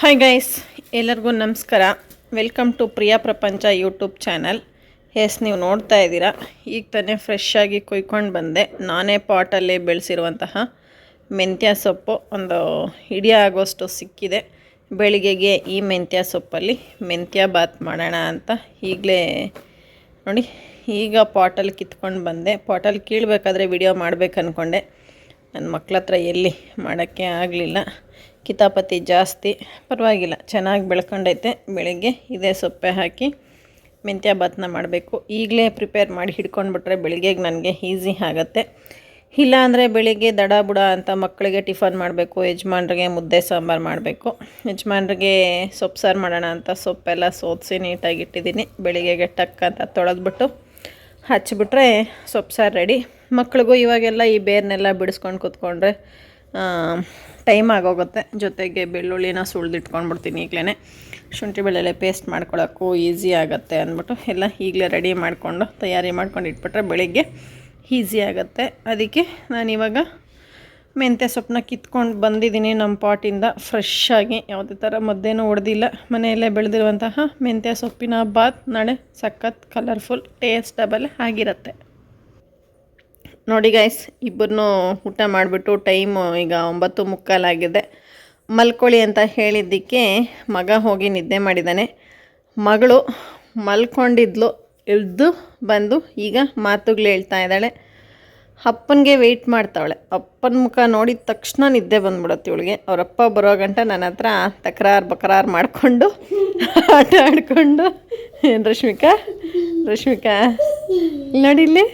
Hi guys ಎಲ್ಲರಿಗೂ ನಮಸ್ಕಾರ. Welcome to Priya ಪ್ರಪಂಚ ಯೂಟ್ಯೂಬ್ ಚಾನಲ್ ಎಸ್ ನೀವು ನೋಡ್ತಾ ಇದ್ದೀರಾ? ಈಗ ತಾನೇ ಫ್ರೆಶ್ ಆಗಿ ಕುಯ್ಕೊಂಡು ಬಂದೆ. ನಾನೇ ಪಾಟಲ್ಲಿ ಬೆಳೆಸಿರುವಂತಹ ಮೆಂತ್ಯ ಸೊಪ್ಪು. ಒಂದು ಹಿಡಿಯ ಆಗೋಷ್ಟು ಸಿಕ್ಕಿದೆ. ಬೆಳಿಗ್ಗೆಗೆ ಈ ಮೆಂತ್ಯ ಸೊಪ್ಪಲ್ಲಿ ಮೆಂತ್ಯ ಬಾತ್ ಮಾಡೋಣ ಅಂತ ಈಗಲೇ ನೋಡಿ, ಈಗ ಪಾಟಲ್ಲಿ ಕಿತ್ಕೊಂಡು ಬಂದೆ. ಪಾಟಲ್ಲಿ ಕೀಳಬೇಕಾದ್ರೆ ವಿಡಿಯೋ ಮಾಡ್ಬೇಕು ಅಂದ್ಕೊಂಡೆ ನನ್ನ ಮಕ್ಳ ಹತ್ರ ಎಲ್ಲಿ ಮಾಡೋಕ್ಕೆ ಆಗಲಿಲ್ಲ. ಕಿತಾಪತಿ ಜಾಸ್ತಿ. ಪರವಾಗಿಲ್ಲ, ಚೆನ್ನಾಗಿ ಬೆಳ್ಕೊಂಡೈತೆ. ಬೆಳಿಗ್ಗೆ ಇದೇ ಸೊಪ್ಪೆ ಹಾಕಿ ಮೆಂತ್ಯ ಭಾತ್ನ ಮಾಡಬೇಕು. ಈಗಲೇ ಪ್ರಿಪೇರ್ ಮಾಡಿ ಹಿಡ್ಕೊಂಡ್ಬಿಟ್ರೆ ಬೆಳಿಗ್ಗೆಗೆ ನನಗೆ ಈಸಿ ಆಗುತ್ತೆ. ಇಲ್ಲ ಅಂದರೆ ಬೆಳಿಗ್ಗೆ ದಡ ಬುಡ ಅಂತ ಮಕ್ಕಳಿಗೆ ಟಿಫನ್ ಮಾಡಬೇಕು, ಯಜಮಾನ್ರಿಗೆ ಮುದ್ದೆ ಸಾಂಬಾರು ಮಾಡಬೇಕು. ಯಜಮಾನ್ರಿಗೆ ಸೊಪ್ಪು ಸಾರು ಮಾಡೋಣ ಅಂತ ಸೊಪ್ಪೆಲ್ಲ ಸೋದಿಸಿ ನೀಟಾಗಿ ಇಟ್ಟಿದ್ದೀನಿ. ಬೆಳಿಗ್ಗೆಗೆ ಟಕ್ ಅಂತ ತೊಳೆದ್ಬಿಟ್ಟು ಹಚ್ಚಿಬಿಟ್ರೆ ಸೊಪ್ಪು ಸಾರು ರೆಡಿ. ಮಕ್ಳಿಗೂ ಇವಾಗೆಲ್ಲ ಈ ಬೇರ್ನೆಲ್ಲ ಬಿಡಿಸ್ಕೊಂಡು ಕೂತ್ಕೊಂಡ್ರೆ ಟೈಮ್ ಆಗೋಗುತ್ತೆ. ಜೊತೆಗೆ ಬೆಳ್ಳುಳ್ಳಿನ ಸುಳಿದಿಟ್ಕೊಂಡ್ಬಿಡ್ತೀನಿ ಈಗಲೇ ಶುಂಠಿ ಬೆಳ್ಳುಳ್ಳಿ ಪೇಸ್ಟ್ ಮಾಡ್ಕೊಳ್ಳೋಕ್ಕೂ ಈಸಿ ಆಗುತ್ತೆ ಅಂದ್ಬಿಟ್ಟು ಎಲ್ಲ ಈಗಲೇ ರೆಡಿ ಮಾಡಿಕೊಂಡು ತಯಾರಿ ಮಾಡ್ಕೊಂಡು ಇಟ್ಬಿಟ್ರೆ ಬೆಳಿಗ್ಗೆ ಈಸಿ ಆಗುತ್ತೆ. ಅದಕ್ಕೆ ನಾನಿವಾಗ ಮೆಂತ್ಯ ಸೊಪ್ಪನ್ನ ಕಿತ್ಕೊಂಡು ಬಂದಿದ್ದೀನಿ ನಮ್ಮ ಪಾಟಿಂದ ಫ್ರೆಶ್ ಆಗಿ. ಯಾವುದೇ ಥರ ಮದ್ದೇನೂ ಹೊಡೆದಿಲ್ಲ ಮನೆಯಲ್ಲೇ ಬೆಳೆದಿರುವಂತಹ ಮೆಂತ್ಯ ಸೊಪ್ಪಿನ ಬಾತ್ ನಾಳೆ ಸಖತ್ ಕಲರ್ಫುಲ್ ಟೇಸ್ಟಬಲ್ ಆಗಿರುತ್ತೆ. ನೋಡಿ ಗೈಸ್ ಇಬ್ಬರನ್ನೂ ಊಟ ಮಾಡಿಬಿಟ್ಟು ಟೈಮು ಈಗ ಒಂಬತ್ತು ಮುಕ್ಕಾಲಾಗಿದೆ ಮಲ್ಕೊಳ್ಳಿ ಅಂತ ಹೇಳಿದ್ದಕ್ಕೆ ಮಗ ಹೋಗಿ ನಿದ್ದೆ ಮಾಡಿದ್ದಾನೆ ಮಗಳು ಮಲ್ಕೊಂಡಿದ್ಲು ಎದ್ದು ಬಂದು ಈಗ ಮಾತುಗಳು ಹೇಳ್ತಾ ಇದ್ದಾಳೆ. ಅಪ್ಪನಿಗೆ ವೆಯ್ಟ್ ಮಾಡ್ತಾವಳೆ. ಅಪ್ಪನ ಮುಖ ನೋಡಿದ ತಕ್ಷಣ ನಿದ್ದೆ ಬಂದ್ಬಿಡುತ್ತೆ ಇವಳಿಗೆ. ಅವರಪ್ಪ ಬರೋ ಗಂಟ ನನ್ನ ಹತ್ರ ತಕರಾರು ಬಕರಾರು ಮಾಡಿಕೊಂಡು ಆಟ ಆಡಿಕೊಂಡು. ಏನು ರಶ್ಮಿಕಾ? ರಶ್ಮಿಕಾ? ನೋಡಿ ಇಲ್ಲಿ.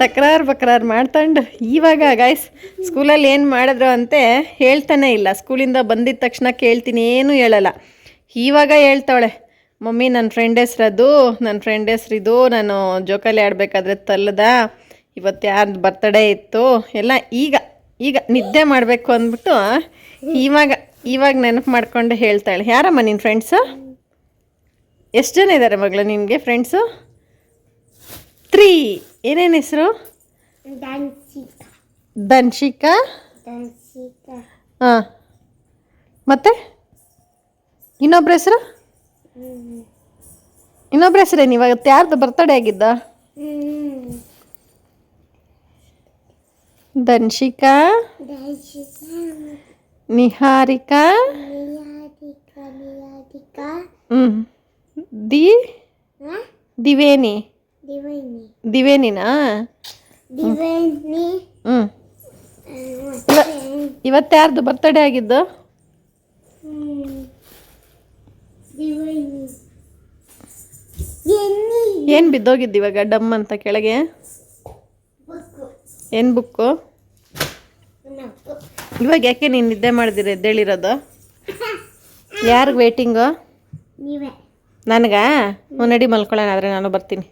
ತಕರಾರು ಬಕರಾರು ಮಾಡ್ಕೊಂಡು ಇವಾಗ ಗಾಯ್ಸ್ ಸ್ಕೂಲಲ್ಲಿ ಏನು ಮಾಡಿದ್ರು ಅಂತೆ ಹೇಳ್ತಾನೆ ಇಲ್ಲ. ಸ್ಕೂಲಿಂದ ಬಂದಿದ್ದ ತಕ್ಷಣ ಕೇಳ್ತೀನಿ, ಏನೂ ಹೇಳಲ್ಲ. ಇವಾಗ ಹೇಳ್ತಾಳೆ ಮಮ್ಮಿ ನನ್ನ ಫ್ರೆಂಡ್ ಹೆಸ್ರದು ನನ್ನ ಫ್ರೆಂಡ್ ಹೆಸ್ರಿದು ನಾನು ಜೋಕಾಲಿ ಆಡಬೇಕಾದ್ರೆ ತಲ್ಲದ ಇವತ್ತು ಯಾರ್ದು ಬರ್ತಡೇ ಇತ್ತು. ಎಲ್ಲ ಈಗ ಈಗ ನಿದ್ದೆ ಮಾಡಬೇಕು ಅಂದ್ಬಿಟ್ಟು ಇವಾಗ ಇವಾಗ ನೆನಪು ಮಾಡ್ಕೊಂಡು ಹೇಳ್ತಾಳೆ. ಯಾರಮ್ಮ ನಿನ್ನ ಫ್ರೆಂಡ್ಸು ಎಷ್ಟು ಜನ ಇದ್ದಾರೆ ಮಗಳು ನಿನಗೆ ಫ್ರೆಂಡ್ಸು ತ್ರೀ. ಏನೇನು ಹೆಸರು? ದನ್ಶಿಕಾ ಹಾಂ ಮತ್ತೆ? ಇನ್ನೊಬ್ರ ಹೆಸರು? ಇನ್ನೊಬ್ರ ಹೆಸರೇನು ಇವಾಗ? ಯಾರ್ದು ಬರ್ತಡೇ ಆಗಿದ್ದ? ದನ್ಶಿಕಾ ನಿಹಾರಿಕಾ? ಹ್ಞೂ ದಿ? ದಿವೈನಿ? ದಿವೇನಿನಾ? ಹ್ಞೂ ಇವತ್ತು ಯಾರ್ದು ಬರ್ತಡೇ ಆಗಿದ್ದು? ಏನ್ ಬಿದ್ದೋಗಿದ್ದು ಇವಾಗ ಡಮ್ ಅಂತ ಕೆಳಗೆ? ಏನು ಬುಕ್ಕು? ಇವಾಗ ಯಾಕೆ ನೀನು ನಿದ್ದೆ ಮಾಡಿದಿರ ಎದ್ದೇಳಿರೋದು? ಯಾರಿಗೆ ವೇಟಿಂಗು ನನಗಾ? ನಡಿ ಮಲ್ಕೊಳ್ಳೋಣ ಆದರೆ ನಾನು ಬರ್ತೀನಿ.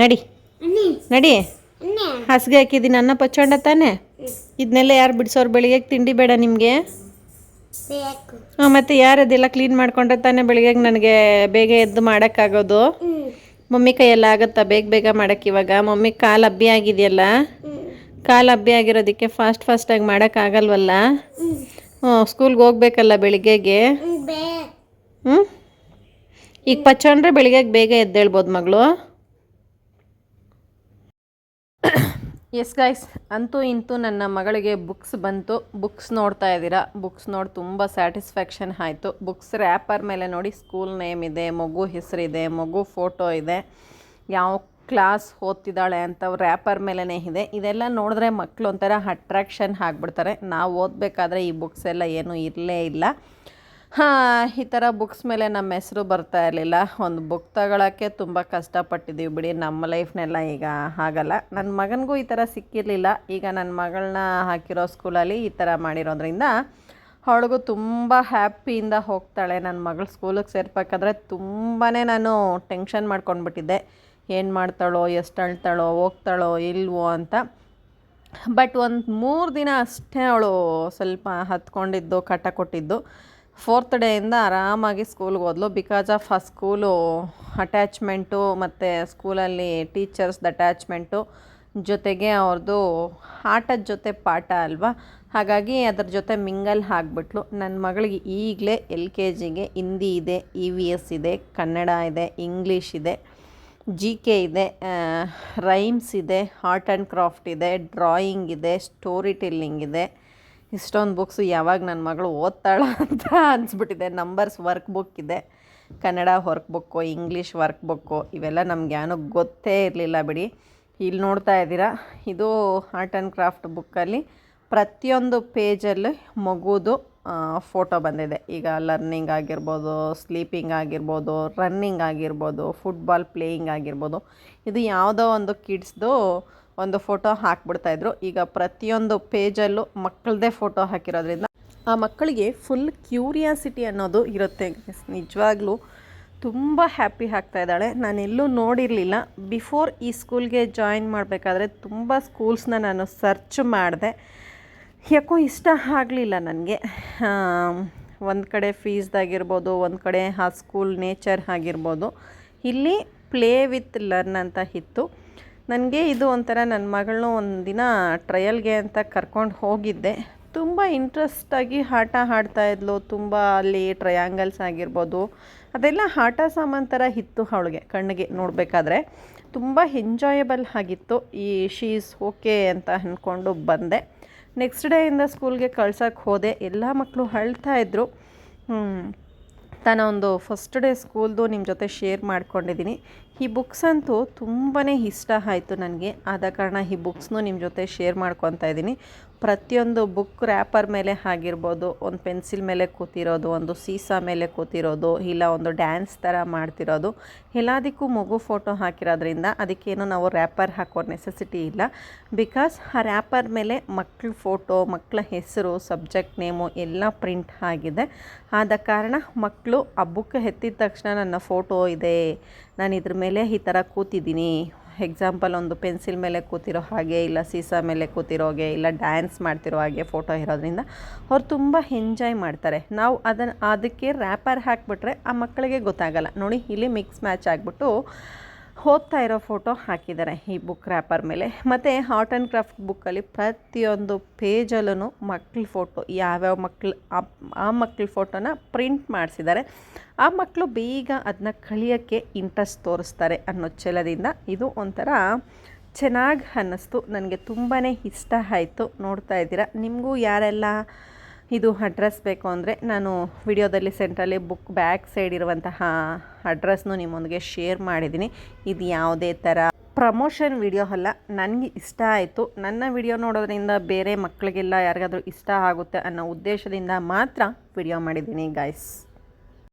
ನಡಿ. ನಡಿ. ಹಾಸಿಗೆ ಹಾಕಿದ್ದೀನಿ. ಅನ್ನ ಪಚ್ಚೊಂಡ ತಾನೆ? ಇದನ್ನೆಲ್ಲ ಯಾರು ಬಿಡಿಸೋರು ಬೆಳಿಗ್ಗೆ ತಿಂಡಿ ಬೇಡ ನಿಮಗೆ? ಹಾಂ ಮತ್ತು ಯಾರು ಅದೆಲ್ಲ ಕ್ಲೀನ್ ಮಾಡ್ಕೊಂಡ್ರೆ ತಾನೇ ಬೆಳಿಗ್ಗೆ ನನಗೆ ಬೇಗ ಎದ್ದು ಮಾಡೋಕ್ಕಾಗೋದು? ಮಮ್ಮಿ ಕೈಯೆಲ್ಲ ಆಗುತ್ತಾ ಬೇಗ ಬೇಗ ಮಾಡೋಕ್ಕೆ ಇವಾಗ? ಮಮ್ಮಿ ಕಾಲು ಅಬ್ಬಿ ಆಗಿದೆಯಲ್ಲ? ಕಾಲು ಅಬ್ಬಿ ಆಗಿರೋದಕ್ಕೆ ಫಾಸ್ಟ್ ಫಾಸ್ಟಾಗಿ ಮಾಡೋಕ್ಕಾಗಲ್ವಲ್ಲ ಹ್ಞೂ ಸ್ಕೂಲ್ಗೆ ಹೋಗ್ಬೇಕಲ್ಲ ಬೆಳಿಗ್ಗೆಗೆ ಹ್ಞೂ ಈಗ ಪಚ್ಚೊಂಡ್ರೆ ಬೆಳಿಗ್ಗೆ ಬೇಗ ಎದ್ದೇಳ್ಬೋದು ಮಗಳು? ಎಸ್ ಗಾಯ್ಸ್ ಅಂತೂ ಇಂತೂ ನನ್ನ ಮಗಳಿಗೆ ಬುಕ್ಸ್ ಬಂತು. ಬುಕ್ಸ್ ನೋಡ್ತಾ ಇದ್ದೀರಾ? ಬುಕ್ಸ್ ನೋಡಿ ತುಂಬ ಸ್ಯಾಟಿಸ್ಫ್ಯಾಕ್ಷನ್ ಆಯಿತು. ಬುಕ್ಸ್ ರ್ಯಾಪರ್ ಮೇಲೆ ನೋಡಿ ಸ್ಕೂಲ್ ನೇಮ್ ಇದೆ, ಮಗು ಹೆಸರಿದೆ, ಮಗು ಫೋಟೋ ಇದೆ. ಯಾವ ಕ್ಲಾಸ್ ಓದ್ತಿದ್ದಾಳೆ ಅಂತ ರ್ಯಾಪರ್ ಮೇಲೇ ಇದೆ. ಇದೆಲ್ಲ ನೋಡಿದ್ರೆ ಮಕ್ಕಳು ಒಂಥರ ಅಟ್ರ್ಯಾಕ್ಷನ್ ಆಗಿಬಿಡ್ತಾರೆ. ನಾವು ಓದಬೇಕಾದ್ರೆ ಈ ಬುಕ್ಸ್ ಎಲ್ಲ ಏನೂ ಇರಲೇ ಇಲ್ಲ. ಹಾಂ, ಈ ಥರ ಬುಕ್ಸ್ ಮೇಲೆ ನಮ್ಮ ಹೆಸರು ಬರ್ತಾ ಇರಲಿಲ್ಲ. ಒಂದು ಬುಕ್ ತಗೊಳ್ಳೋಕ್ಕೆ ತುಂಬ ಕಷ್ಟಪಟ್ಟಿದ್ದೀವಿ ಬಿಡಿ. ನಮ್ಮ ಲೈಫ್ನೆಲ್ಲ ಈಗ ಆಗಲ್ಲ ನನ್ನ ಮಗನಿಗೂ ಈ ಥರ ಸಿಕ್ಕಿರಲಿಲ್ಲ. ಈಗ ನನ್ನ ಮಗಳನ್ನ ಹಾಕಿರೋ ಸ್ಕೂಲಲ್ಲಿ ಈ ಥರ ಮಾಡಿರೋದ್ರಿಂದ ಅವಳಿಗೂ ತುಂಬ ಹ್ಯಾಪಿಯಿಂದ ಹೋಗ್ತಾಳೆ. ನನ್ನ ಮಗಳು ಸ್ಕೂಲಿಗೆ ಸೇರ್ಬೇಕಾದ್ರೆ ತುಂಬಾ ನಾನು ಟೆನ್ಷನ್ ಮಾಡ್ಕೊಂಡ್ಬಿಟ್ಟಿದ್ದೆ. ಏನು ಮಾಡ್ತಾಳೋ, ಎಷ್ಟು ಅಳ್ತಾಳೋ, ಹೋಗ್ತಾಳೋ, ಇಲ್ವೋ ಅಂತ. ಬಟ್ ಒಂದು ಮೂರು ದಿನ ಅಷ್ಟೇ ಅವಳು ಸ್ವಲ್ಪ ಹತ್ಕೊಂಡಿದ್ದು ಕಟ ಕೊಟ್ಟಿದ್ದು. ಫೋರ್ತ್ ಡೇಯಿಂದ ಆರಾಮಾಗಿ ಸ್ಕೂಲ್ಗೆ ಹೋದ್ಲು. ಬಿಕಾಸ್ ಆಫ್ ಆ ಸ್ಕೂಲು ಅಟ್ಯಾಚ್ಮೆಂಟು ಮತ್ತು ಸ್ಕೂಲಲ್ಲಿ ಟೀಚರ್ಸ್ದು ಅಟ್ಯಾಚ್ಮೆಂಟು ಜೊತೆಗೆ ಅವ್ರದ್ದು ಆಟದ ಜೊತೆ ಪಾಠ ಅಲ್ವಾ? ಹಾಗಾಗಿ ಅದ್ರ ಜೊತೆ ಮಿಂಗಲ್ ಹಾಕ್ಬಿಟ್ಲು ನನ್ನ ಮಗಳಿಗೆ ಈಗಲೇ ಎಲ್ ಕೆ ಜಿಗೆ ಹಿಂದಿ ಇದೆ ಇ ವಿ ಎಸ್ ಇದೆ, ಕನ್ನಡ ಇದೆ ಇಂಗ್ಲೀಷ್ ಇದೆ ಜಿ ಕೆ ಇದೆ ರೈಮ್ಸ್ ಇದೆ ಆರ್ಟ್ ಆ್ಯಂಡ್ ಕ್ರಾಫ್ಟ್ ಇದೆ ಡ್ರಾಯಿಂಗ್ ಇದೆ ಸ್ಟೋರಿ ಟೆಲ್ಲಿಂಗ್ ಇದೆ. ಇಷ್ಟೊಂದು ಬುಕ್ಸು ಯಾವಾಗ ನನ್ನ ಮಗಳು ಓದ್ತಾಳ ಅಂತ ಅನಿಸ್ಬಿಟ್ಟಿದೆ. ನಂಬರ್ಸ್ ವರ್ಕ್ ಬುಕ್ ಇದೆ. Kannada work book English work book ಇವೆಲ್ಲ ನಮ್ಗೆ ಏನೋ ಗೊತ್ತೇ ಇರಲಿಲ್ಲ ಬಿಡಿ. ಇಲ್ಲಿ ನೋಡ್ತಾ ಇದ್ದೀರಾ? ಇದು ಆರ್ಟ್ ಆ್ಯಂಡ್ ಕ್ರಾಫ್ಟ್ ಬುಕ್ಕಲ್ಲಿ ಪ್ರತಿಯೊಂದು ಪೇಜಲ್ಲಿ ಮಗುದು ಫೋಟೋ ಬಂದಿದೆ. ಈಗ ಲರ್ನಿಂಗ್ ಆಗಿರ್ಬೋದು ಸ್ಲೀಪಿಂಗ್ ಆಗಿರ್ಬೋದು ರನ್ನಿಂಗ್ ಆಗಿರ್ಬೋದು ಫುಟ್ಬಾಲ್ ಪ್ಲೇಯಿಂಗ್ ಆಗಿರ್ಬೋದು. ಇದು ಯಾವುದೋ ಒಂದು ಕಿಡ್ಸ್ದು ಒಂದು ಫೋಟೋ ಹಾಕ್ಬಿಡ್ತಾಯಿದ್ರು ಈಗ ಪ್ರತಿಯೊಂದು ಪೇಜಲ್ಲೂ ಮಕ್ಕಳದೇ ಫೋಟೋ ಹಾಕಿರೋದ್ರಿಂದ ಆ ಮಕ್ಕಳಿಗೆ ಫುಲ್ ಕ್ಯೂರಿಯಾಸಿಟಿ ಅನ್ನೋದು ಇರುತ್ತೆ. ನಿಜವಾಗ್ಲೂ ತುಂಬ ಹ್ಯಾಪಿ ಆಗ್ತಾ ಇದ್ದಾಳೆ. ನಾನೆಲ್ಲೂ ನೋಡಿರಲಿಲ್ಲ. ಬಿಫೋರ್ ಈ ಸ್ಕೂಲ್ಗೆ ಜಾಯಿನ್ ಮಾಡಬೇಕಾದ್ರೆ ತುಂಬ ಸ್ಕೂಲ್ಸ್ನ ನಾನು ಸರ್ಚ್ ಮಾಡಿದೆ. ಯಾಕೋ ಇಷ್ಟ ಆಗಲಿಲ್ಲ ನನಗೆ. ಒಂದು ಕಡೆ ಫೀಸ್ದಾಗಿರ್ಬೋದು, ಒಂದು ಕಡೆ ಆ ಸ್ಕೂಲ್ ನೇಚರ್ ಆಗಿರ್ಬೋದು. ಇಲ್ಲಿ ಪ್ಲೇ ವಿತ್ ಲರ್ನ್ ಅಂತ ಇತ್ತು. ನನಗೆ ಇದು ಒಂಥರ ನನ್ನ ಮಗಳನ್ನೂ ಒಂದು ದಿನ ಟ್ರಯಲ್ಗೆ ಅಂತ ಕರ್ಕೊಂಡು ಹೋಗಿದ್ದೆ. ತುಂಬ ಇಂಟ್ರೆಸ್ಟಾಗಿ ಆಟ ಆಡ್ತಾ ಇದ್ಲು. ತುಂಬ ಅಲ್ಲಿ ಟ್ರಯಾಂಗಲ್ಸ್ ಆಗಿರ್ಬೋದು. ಅದೆಲ್ಲ ಆಟ ಸಾಮಾನು ಥರ ಇತ್ತು ಅವಳಿಗೆ ಕಣ್ಣಿಗೆ ನೋಡಬೇಕಾದ್ರೆ. ತುಂಬ ಎಂಜಾಯಬಲ್ ಆಗಿತ್ತು. ಈ ಶೀಸ್ ಓಕೆ ಅಂತ ಅಂದ್ಕೊಂಡು ಬಂದೆ. ನೆಕ್ಸ್ಟ್ ಡೇಯಿಂದ ಸ್ಕೂಲ್ಗೆ ಕಳ್ಸೋಕ್ಕೆ ಹೋದೆ. ಎಲ್ಲ ಮಕ್ಕಳು ಅಳ್ತಾ ಇದ್ದರು ತನ್ನ ಒಂದು ಫಸ್ಟ್ ಡೇ ಸ್ಕೂಲ್ದು ನಿಮ್ಮ ಜೊತೆ ಶೇರ್ ಮಾಡ್ಕೊಂಡಿದ್ದೀನಿ ಈ ಬುಕ್ಸ್ ಅಂತೂ ತುಂಬಾ ಇಷ್ಟ ಆಯಿತು ನನಗೆ. ಆದ ಕಾರಣ ಈ ಬುಕ್ಸ್ನೂ ನಿಮ್ಮ ಜೊತೆ ಶೇರ್ ಮಾಡ್ಕೊತಾ ಇದ್ದೀನಿ. ಪ್ರತಿಯೊಂದು ಬುಕ್ ರ್ಯಾಪರ್ ಮೇಲೆ ಆಗಿರ್ಬೋದು ಒಂದು ಪೆನ್ಸಿಲ್ ಮೇಲೆ ಕೂತಿರೋದು, ಒಂದು ಸೀಸಾ ಮೇಲೆ ಕೂತಿರೋದು, ಇಲ್ಲ ಒಂದು ಡ್ಯಾನ್ಸ್ ಥರ ಮಾಡ್ತಿರೋದು, ಎಲ್ಲದಕ್ಕೂ ಮಗು ಫೋಟೋ ಹಾಕಿರೋದ್ರಿಂದ ಅದಕ್ಕೇನು ನಾವು ರ್ಯಾಪರ್ ಹಾಕೋ ನೆಸೆಸಿಟಿ ಇಲ್ಲ. ಬಿಕಾಸ್ ಆ ರ್ಯಾಪರ್ ಮೇಲೆ ಮಕ್ಕಳ ಫೋಟೋ ಮಕ್ಕಳ ಹೆಸರು ಸಬ್ಜೆಕ್ಟ್ ನೇಮು ಎಲ್ಲ ಪ್ರಿಂಟ್ ಆಗಿದೆ. ಆದ ಕಾರಣ ಮಕ್ಕಳು ಆ ಬುಕ್ ಎತ್ತಿದ ತಕ್ಷಣ ನನ್ನ ಫೋಟೋ ಇದೆ. ನಾನು ಇದ್ರ ಮೇಲೆ ಈ ಥರ ಕೂತಿದ್ದೀನಿ. ಎಕ್ಸಾಂಪಲ್ ಒಂದು ಪೆನ್ಸಿಲ್ ಮೇಲೆ ಕೂತಿರೋ ಹಾಗೆ ಇಲ್ಲ ಸೀಸಾ ಮೇಲೆ ಕೂತಿರೋ ಹಾಗೆ ಇಲ್ಲ ಡ್ಯಾನ್ಸ್ ಮಾಡ್ತಿರೋ ಹಾಗೆ ಫೋಟೋ ಇರೋದ್ರಿಂದ ಅವ್ರು ತುಂಬ ಎಂಜಾಯ್ ಮಾಡ್ತಾರೆ. ನಾವು ಅದನ್ನು ಅದಕ್ಕೆ ರ್ಯಾಪರ್ ಹಾಕಿಬಿಟ್ರೆ ಆ ಮಕ್ಕಳಿಗೆ ಗೊತ್ತಾಗಲ್ಲ. ನೋಡಿ, ಇಲ್ಲಿ ಮಿಕ್ಸ್ ಮ್ಯಾಚ್ ಆಗಿಬಿಟ್ಟು ಹೋಗ್ತಾ ಇರೋ ಫೋಟೋ ಹಾಕಿದ್ದಾರೆ ಈ ಬುಕ್ ರ್ಯಾಪರ್ ಮೇಲೆ. ಮತ್ತು ಆರ್ಟ್ ಆ್ಯಂಡ್ ಕ್ರಾಫ್ಟ್ ಬುಕ್ಕಲ್ಲಿ ಪ್ರತಿಯೊಂದು ಪೇಜಲ್ಲೂ ಮಕ್ಳ ಫೋಟೋ ಯಾವ್ಯಾವ ಮಕ್ಳು, ಆ ಆ ಮಕ್ಳ ಫೋಟೋನ ಪ್ರಿಂಟ್ ಮಾಡಿಸಿದ್ದಾರೆ. ಆ ಮಕ್ಕಳು ಬೇಗ ಅದನ್ನ ಕಳಿಯೋಕ್ಕೆ ಇಂಟ್ರೆಸ್ಟ್ ತೋರಿಸ್ತಾರೆ ಅನ್ನೋ ಛಲದಿಂದ ಇದು ಒಂಥರ ಚೆನ್ನಾಗಿ ಅನ್ನಿಸ್ತು. ನನಗೆ ತುಂಬಾ ಇಷ್ಟ ಆಯಿತು ನೋಡ್ತಾ ಇದ್ದೀರಾ. ನಿಮಗೂ ಯಾರೆಲ್ಲ ಇದು ಅಡ್ರೆಸ್ ಬೇಕು ಅಂದರೆ ನಾನು ವಿಡಿಯೋದಲ್ಲಿ ಸೆಂಟ್ರಲ್ಲಿ ಬುಕ್ ಬ್ಯಾಕ್ ಸೈಡ್ ಇರುವಂತಹ ಅಡ್ರೆಸ್ನು ನಿಮ್ಮೊಂದಿಗೆ ಶೇರ್ ಮಾಡಿದ್ದೀನಿ. ಇದು ಯಾವುದೇ ಥರ ಪ್ರಮೋಷನ್ ವಿಡಿಯೋ ಅಲ್ಲ, ನನಗೆ ಇಷ್ಟ ಆಯಿತು. ನನ್ನ ವಿಡಿಯೋ ನೋಡೋದ್ರಿಂದ ಬೇರೆ ಮಕ್ಕಳಿಗೆಲ್ಲ ಯಾರಿಗಾದರೂ ಇಷ್ಟ ಆಗುತ್ತೆ ಅನ್ನೋ ಉದ್ದೇಶದಿಂದ ಮಾತ್ರ ವಿಡಿಯೋ ಮಾಡಿದ್ದೀನಿ ಗಾಯ್ಸ್